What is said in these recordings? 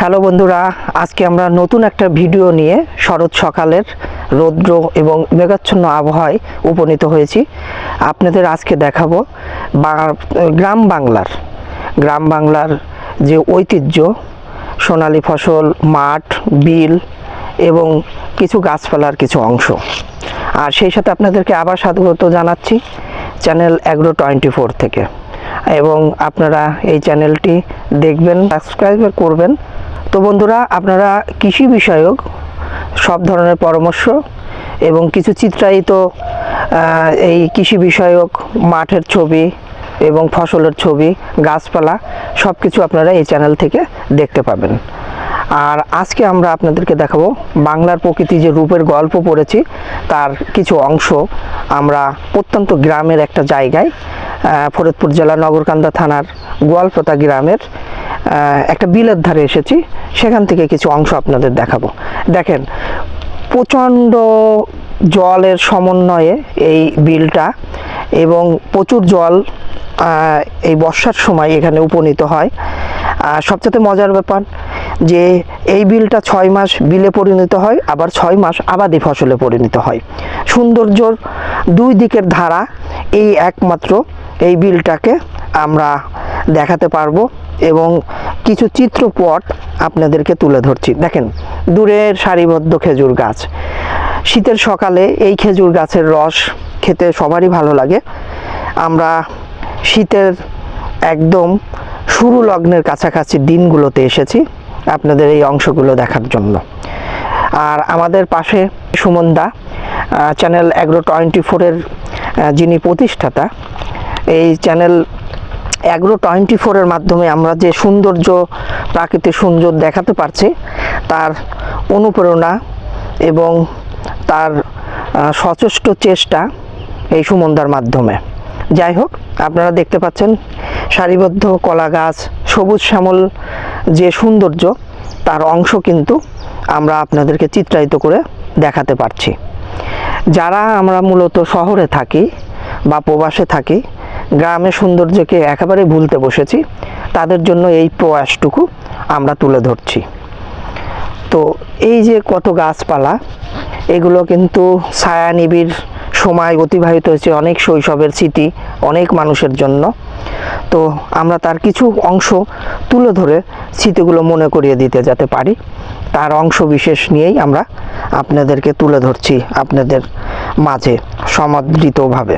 Hello বন্ধুরা, আজকে আমরা নতুন একটা ভিডিও নিয়ে শরৎ সকালের রৌদ্র এবং মেঘাচ্ছন্ন আবহাওয়ায় উপনীত হয়েছি। আপনাদের আজকে দেখাবো গ্রাম বাংলার গ্রাম বাংলার যে ঐতিহ্য, সোনালী ফসল, মাঠ, বিল এবং কিছু গাছপালার কিছু অংশ। আর সেই সাথে আপনাদেরকে আবার স্বাগত জানাচ্ছি চ্যানেল অ্যাগ্রো টোয়েন্টি ফোর থেকে। এবং আপনারা এই চ্যানেলটি দেখবেন সাবস্ক্রাইব করবেন। তো বন্ধুরা, আপনারা কৃষি বিষয়ক সব ধরনের পরামর্শ এবং কিছু চিত্রায়িত এই কৃষি বিষয়ক মাঠের ছবি এবং ফসলের ছবি, গাছপালা সব কিছু আপনারা এই চ্যানেল থেকে দেখতে পাবেন। আর আজকে আমরা আপনাদেরকে দেখাবো বাংলার প্রকৃতি যে রূপের গল্প পড়েছি, তার কিছু অংশ আমরা প্রত্যন্ত গ্রামের একটা জায়গায় ফরিদপুর জেলা নগরকান্দা থানার গোয়ালপোতা গ্রামের একটা বিলের ধারে এসেছি। সেখান থেকে কিছু অংশ আপনাদের দেখাবো। দেখেন, প্রচণ্ড জলের সমন্বয়ে এই বিলটা এবং প্রচুর জল এই বর্ষার সময় এখানে উপনীত হয়। আর সবচেয়ে মজার ব্যাপার যে এই বিলটা ছয় মাস বিলে পরিণত হয়, আবার ছয় মাস আবাদি ফসলে পরিণত হয়। সৌন্দর্যর দুই দিকের ধারা এই একমাত্র এই বিলটাকে আমরা দেখাতে পারব এবং কিছু চিত্রপট আপনাদেরকে তুলে ধরছি। দেখেন, দূরের সারিবদ্ধ খেজুর গাছ। শীতের সকালে এই খেজুর গাছের রস খেতে সবারই ভালো লাগে। আমরা শীতের একদম শুরু লগ্নের কাছাকাছি দিনগুলোতে এসেছি। আপনাদের এই অংশগুলো দেখার জন্য। আর আমাদের পাশে সুমনদা চ্যানেল অ্যাগ্রো টোয়েন্টি ফোরের যিনি প্রতিষ্ঠাতা, এই চ্যানেল অ্যাগ্রো টোয়েন্টি ফোরের মাধ্যমে আমরা যে সৌন্দর্য, প্রাকৃতিক সৌন্দর্য দেখাতে পারছি, তার অনুপ্রেরণা এবং তার সচেষ্ট চেষ্টা এই সুমনদার মাধ্যমে। যাই হোক, আপনারা দেখতে পাচ্ছেন, সারিবদ্ধ কলা গাছ সবুজ শ্যামল যে সৌন্দর্য, তার অংশ কিন্তু আমরা আপনাদেরকে চিত্রায়িত করে দেখাতে পারছি। যারা আমরা মূলত শহরে থাকি বা প্রবাসে থাকি, গ্রামের সৌন্দর্যকে একেবারে ভুলতে বসেছি, তাদের জন্য এই প্রয়াসটুকু আমরা তুলে ধরছি। তো এই যে কত গাছপালা, এগুলো কিন্তু ছায়া নিবিড় সময় অতিবাহিত হয়েছে অনেক শৈশবের স্মৃতি, অনেক মানুষের জন্য। তো আমরা তার কিছু অংশ তুলে ধরে স্মৃতিগুলো মনে করিয়ে দিতে যাতে পারি। তার অংশ বিশেষ নিয়েই আমরা আপনাদেরকে তুলে ধরছি আপনাদের মাঝে সমাদৃতভাবে।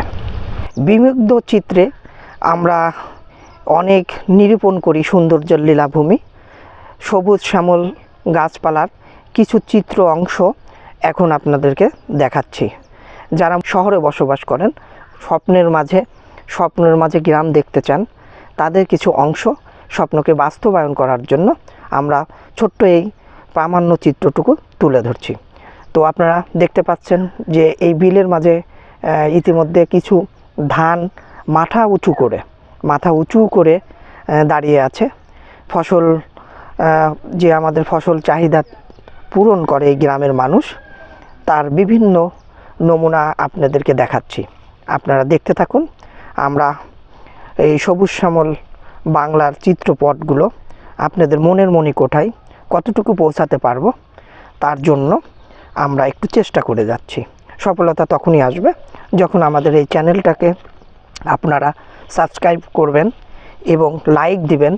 বিমুগ্ধ চিত্রে আমরা অনেক নিরূপণ করি সৌন্দর্যের লীলাভূমি। সবুজ শ্যামল গাছপালার কিছু চিত্র অংশ এখন আপনাদেরকে দেখাচ্ছি। যারা শহরে বসবাস করেন, স্বপ্নের মাঝে স্বপ্নের মাঝে গ্রাম দেখতে চান, তাদের কিছু অংশ স্বপ্নকে বাস্তবায়ন করার জন্য আমরা ছোট্ট এই প্রামাণ্য চিত্রটুকু তুলে ধরছি। তো আপনারা দেখতে পাচ্ছেন যে এই বিলের মাঝে ইতিমধ্যে কিছু ধান মাথা উঁচু করে, মাথা উঁচু করে দাঁড়িয়ে আছে। ফসল যে আমাদের ফসল চাহিদা পূরণ করে এই গ্রামের মানুষ, তার বিভিন্ন নমুনা আপনাদেরকে দেখাচ্ছি। আপনারা দেখতে থাকুন আমরা এই সবুজ শ্যামল বাংলার চিত্রপটগুলো আপনাদের মনের মণিকোঠায় কতটুকু পৌঁছাতে পারব তার জন্য আমরা একটু চেষ্টা করে যাচ্ছি। সফলতা তখনই আসবে যখন আমাদের এই চ্যানেলটাকে আপনারা সাবস্ক্রাইব করবেন এবং লাইক দিবেন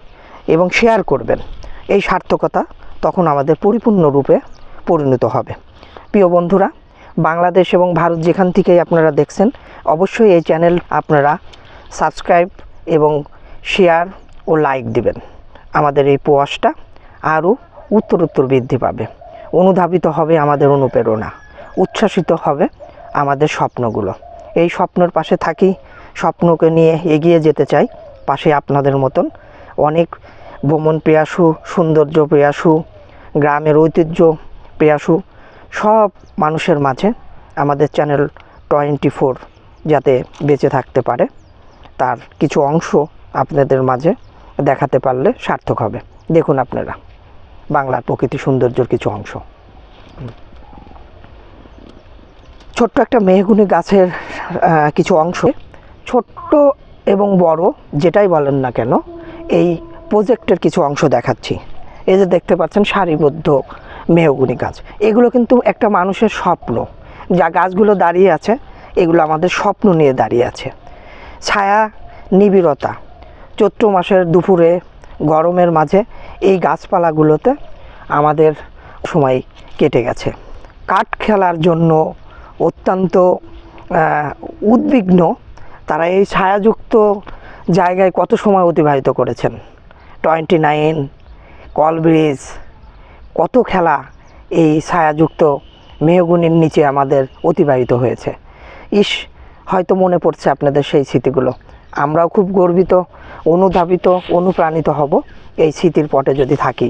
এবং শেয়ার করবেন। এই সার্থকতা তখন আমাদের পরিপূর্ণরূপে পরিণত হবে। প্রিয় বন্ধুরা, বাংলাদেশ এবং ভারত যেখান থেকেই আপনারা দেখছেন, অবশ্যই এই চ্যানেল আপনারা সাবস্ক্রাইব এবং শেয়ার ও লাইক দিবেন। আমাদের এই প্রয়াসটা আরও উত্তরোত্তর বৃদ্ধি পাবে। অনুধাবিত হবে আমাদের অনুপ্রেরণা। উচ্ছ্বাসিত হবে আমাদের স্বপ্নগুলো। এই স্বপ্নের পাশে থাকি, স্বপ্নকে নিয়ে এগিয়ে যেতে চাই, পাশে আপনাদের মতন অনেক ভ্রমণ প্রিয়াসু, সৌন্দর্য প্রিয়াসু, গ্রামের ঐতিহ্য প্রিয়াসু, সব মানুষের মাঝে আমাদের চ্যানেল টোয়েন্টি ফোর যাতে বেঁচে থাকতে পারে। তার কিছু অংশ আপনাদের মাঝে দেখাতে পারলে সার্থক হবে। দেখুন আপনারা, বাংলার প্রকৃতি সৌন্দর্যের কিছু অংশ। ছোট্ট একটা মেহগুনি গাছের কিছু অংশ। ছোট্ট এবং বড়, যেটাই বলেন না কেন, এই প্রজেক্টের কিছু অংশ দেখাচ্ছি। এই যে দেখতে পাচ্ছেন, সারিবদ্ধ মেহগুনি গাছ। এগুলো কিন্তু একটা মানুষের স্বপ্ন। যা গাছগুলো দাঁড়িয়ে আছে, এগুলো আমাদের স্বপ্ন নিয়ে দাঁড়িয়ে আছে। ছায়া, নিবিড়তা। চৈত্র মাসের দুপুরে, গরমের মাঝে এই গাছপালাগুলোতে আমাদের সময় কেটে গেছে। কাঠ খেলার জন্য অত্যন্ত উদ্বিগ্ন তারা এই ছায়াযুক্ত জায়গায় কত সময় অতিবাহিত করেছেন? টোয়েন্টি নাইন কল ব্রিজ কত খেলা এই ছায়াযুক্ত মেহগুনির নিচে আমাদের অতিবাহিত হয়েছে। ইস হয়তো মনে পড়ছে আপনাদের সেই স্মৃতিগুলো। আমরাও খুব গর্বিত, অনুধাবিত, অনুপ্রাণিত হব এই স্মৃতির পটে যদি থাকি।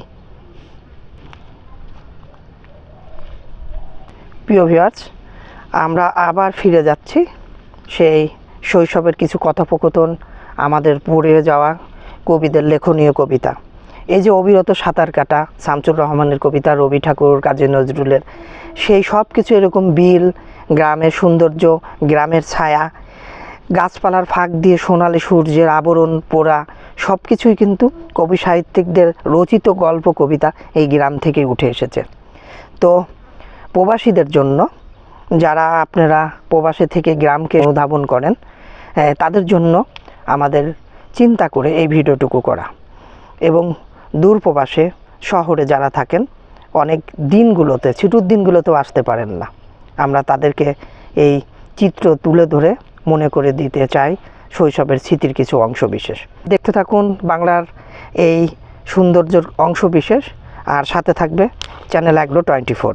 প্রিয় ভিউয়ার্স আমরা আবার ফিরে যাচ্ছি সেই শৈশবের কিছু কথোপকথন, আমাদের পড়ে যাওয়া কবিদের লেখনীয় কবিতা। এই যে অবিরত সাঁতার কাটা, শামসুর রহমানের কবিতা, রবি ঠাকুর, কাজী নজরুলের, সেই সব কিছু এরকম বিল গ্রামের সৌন্দর্য, গ্রামের ছায়া, গাছপালার ফাঁক দিয়ে সোনালি সূর্যের আবরণ পোড়া সব কিছুই কিন্তু কবি সাহিত্যিকদের রচিত গল্প, কবিতা এই গ্রাম থেকেই উঠে এসেছে। তো প্রবাসীদের জন্য যারা আপনারা প্রবাসে থেকে গ্রামকে অনুধাবন করেন তাদের জন্য আমাদের চিন্তা করে এই ভিডিওটুকু করা। এবং দূর প্রবাসে শহরে যারা থাকেন, অনেক দিনগুলোতে, ছুটির দিনগুলোতেও আসতে পারেন না। আমরা তাদেরকে এই চিত্র তুলে ধরে মনে করে দিতে চাই শৈশবের স্মৃতির কিছু অংশ বিশেষ দেখতে থাকুন বাংলার এই সৌন্দর্যর অংশ বিশেষ আর সাথে থাকবে চ্যানেল অ্যাগ্রো টোয়েন্টি ফোর।